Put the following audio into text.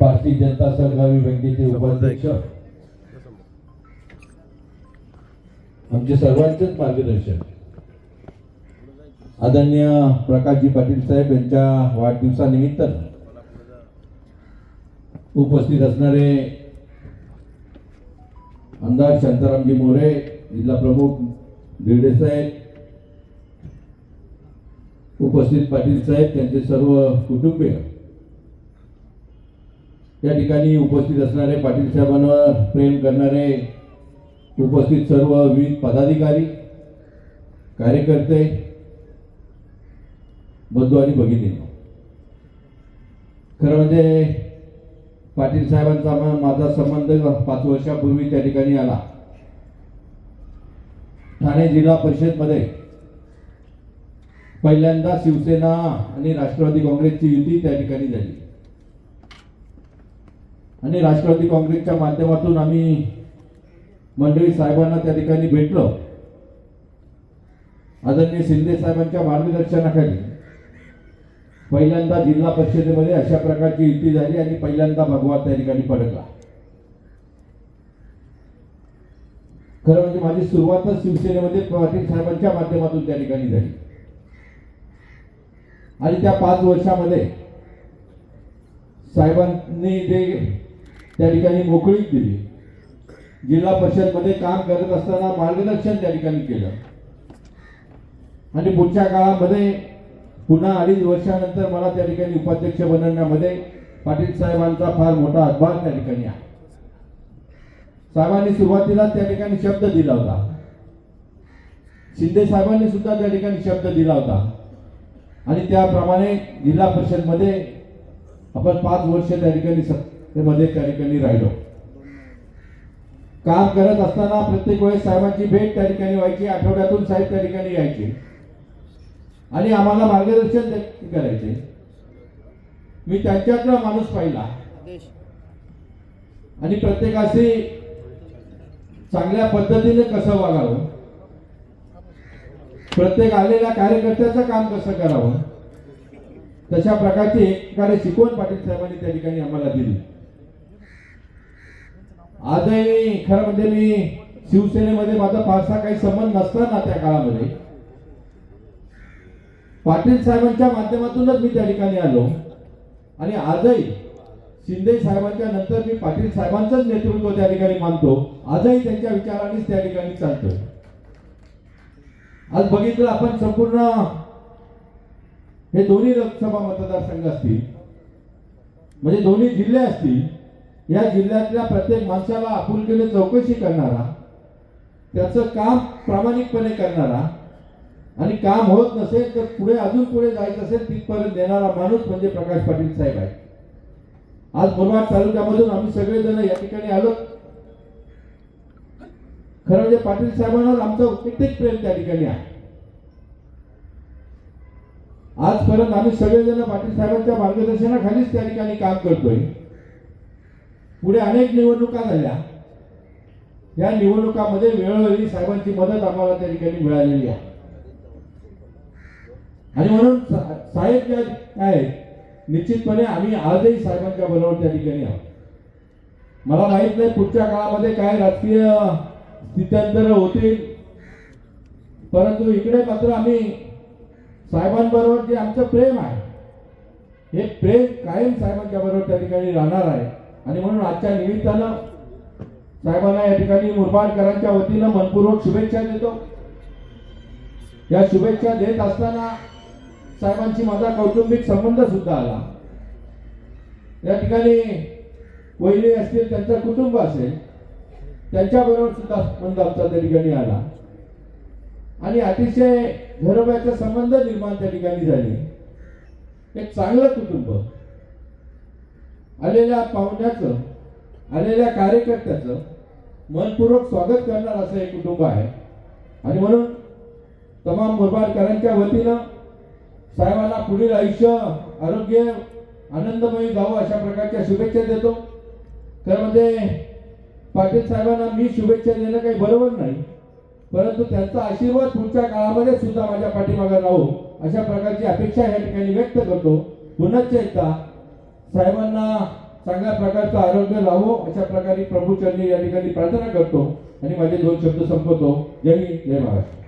भारतीय जनता सहकारी बँकेचे उपाध्यक्ष. आमचे सर्वांचेच मार्गदर्शक. आदरणीय प्रकाशजी पाटील साहेब यांच्या वाढदिवसानिमित्त उपस्थित असणारे आमदार शांतारामजी मोरे जिल्हा प्रमुख धिरडे साहेब उपस्थित पाटील साहेब त्यांचे सर्व कुटुंबीय या ठिकाणी उपस्थित असणारे पाटील साहेबांवर प्रेम करणारे उपस्थित सर्व विविध पदाधिकारी कार्यकर्ते बंधू आणि भगिनी खरं म्हणजे पाटील साहेबांचा माझा संबंध पाच वर्षापूर्वी त्या ठिकाणी आला. ठाणे जिल्हा परिषदमध्ये पहिल्यांदा शिवसेना आणि राष्ट्रवादी काँग्रेसची युती त्या ठिकाणी झाली. आणि राष्ट्रवादी काँग्रेसच्या माध्यमातून आम्ही मंडळी साहेबांना त्या ठिकाणी भेटलो. आदरणीय शिंदे साहेबांच्या मार्गदर्शनाखाली. पहिल्यांदा जिल्हा परिषदेमध्ये अशा प्रकारची युती झाली आणि पहिल्यांदा भगवा त्या ठिकाणी पडकला खरं म्हणजे माझी सुरुवातच शिवसेनेमध्ये पाटील साहेबांच्या माध्यमातून त्या ठिकाणी झाली. आणि त्या पाच वर्षामध्ये साहेबांनी जे त्या ठिकाणी मोकळीक दिली. जिल्हा परिषदमध्ये काम करत असताना मार्गदर्शन त्या ठिकाणी केलं. आणि पुढच्या काळामध्ये पुन्हा अडीच वर्षानंतर मला त्या ठिकाणी उपाध्यक्ष बनवण्यामध्ये पाटील साहेबांचा फार मोठा हातभार त्या ठिकाणी आहे. साहेबांनी सुरुवातीला त्या ठिकाणी शब्द दिला होता. शिंदे साहेबांनी सुद्धा त्या ठिकाणी शब्द दिला होता. आणि त्याप्रमाणे जिल्हा परिषदमध्ये आपण पाच वर्ष त्या ठिकाणी सत्तेमध्ये त्या ठिकाणी राहिलो. काम करत असताना प्रत्येक वेळेस साहेबांची भेट त्या ठिकाणी व्हायची आठवड्यातून साहेब त्या ठिकाणी यायचे. आणि आम्हाला मार्गदर्शन करायचे. मी त्यांच्यातला माणूस पाहिला. आणि प्रत्येकाशी चांगल्या पद्धतीने कसं वागावं? प्रत्येक आलेल्या कार्यकर्त्याचं काम कसं करावं? तशा प्रकारची एक प्रकारे शिकवण पाटील साहेबांनी त्या ठिकाणी आम्हाला दिली. आजही खरं म्हणजे मी शिवसेनेमध्ये माझा फारसा काही संबंध नसताना त्या काळामध्ये. पाटील साहेबांच्या माध्यमातूनच मी त्या ठिकाणी आलो. आणि आजही शिंदे साहेबांच्या नंतर मी पाटील साहेबांचंच नेतृत्व त्या ठिकाणी मानतो. आजही त्यांच्या विचारानेच त्या ठिकाणी चालतोय. आज बघितलं आपण संपूर्ण हे दोन्ही लोकसभा मतदारसंघ असतील म्हणजे दोन्ही जिल्हे असतील या जिल्ह्यातल्या प्रत्येक माणसाला आपुलकीने चौकशी करणारा त्याचं काम प्रामाणिकपणे करणारा आणि काम होत नसेल तर पुढे अजून पुढे जायचं असेल तिथपर्यंत देणारा माणूस म्हणजे प्रकाश पाटील साहेब आहे आज मुरबाड तालुक्यामधून आम्ही सगळेजण या ठिकाणी आलो. खरं म्हणजे पाटील साहेबांवर आमचं कित्येक प्रेम त्या ठिकाणी आहे. आजपर्यंत आम्ही सगळेजण पाटील साहेबांच्या मार्गदर्शनाखालीच त्या ठिकाणी काम करतोय. पुढे अनेक निवडणुका झाल्या. या निवडणुकामध्ये वेळोवेळी साहेबांची मदत आम्हाला त्या ठिकाणी मिळालेली आहे. आणि म्हणून साहेब ज्या आहेत निश्चितपणे आम्ही आजही साहेबांच्या बरोबर त्या ठिकाणी आहोत. मला माहीत नाही पुढच्या काळामध्ये काय राजकीय स्थित्यंतर होतील. परंतु इकडे मात्र आम्ही साहेबांबरोबर जे आमचं प्रेम आहे हे प्रेम कायम साहेबांच्या बरोबर त्या ठिकाणी राहणार आहे. आणि म्हणून आजच्या निमित्तानं साहेबांना या ठिकाणी मुरबाडकरांच्या वतीनं मनपूर्वक शुभेच्छा देतो. या शुभेच्छा देत असताना साहेबांशी माझा कौटुंबिक संबंध सुद्धा आला. या ठिकाणी वहिले असतील त्यांचं कुटुंब असेल त्यांच्याबरोबर सुद्धा संबंध आमचा त्या ठिकाणी आला. आणि अतिशय घरोब्याचा संबंध निर्माण त्या ठिकाणी झाले. एक चांगलं कुटुंब. आलेल्या पाहुण्याचं आलेल्या कार्यकर्त्याचं मनपूर्वक स्वागत करणार असं एक कुटुंब आहे. आणि म्हणून तमाम मुरबाडकरांच्या वतीनं साहेबांना पुढील आयुष्य आरोग्य आनंदमयी जावं अशा प्रकारच्या शुभेच्छा देतो. तर म्हणजे पाटील साहेबांना मी शुभेच्छा देणं काही बरोबर नाही परंतु त्यांचा आशीर्वाद पुढच्या काळामध्ये सुद्धा माझ्या पाठीमागे राहू अशा प्रकारची अपेक्षा या ठिकाणी व्यक्त करतो. पुनश्च एकदा साहेबांना चांगल्या प्रकारचं आरोग्य लावो अशा प्रकारे प्रभूचरणी या ठिकाणी प्रार्थना करतो आणि माझे दोन शब्द संपवतो. जय हिंद जय महाराष्ट्र.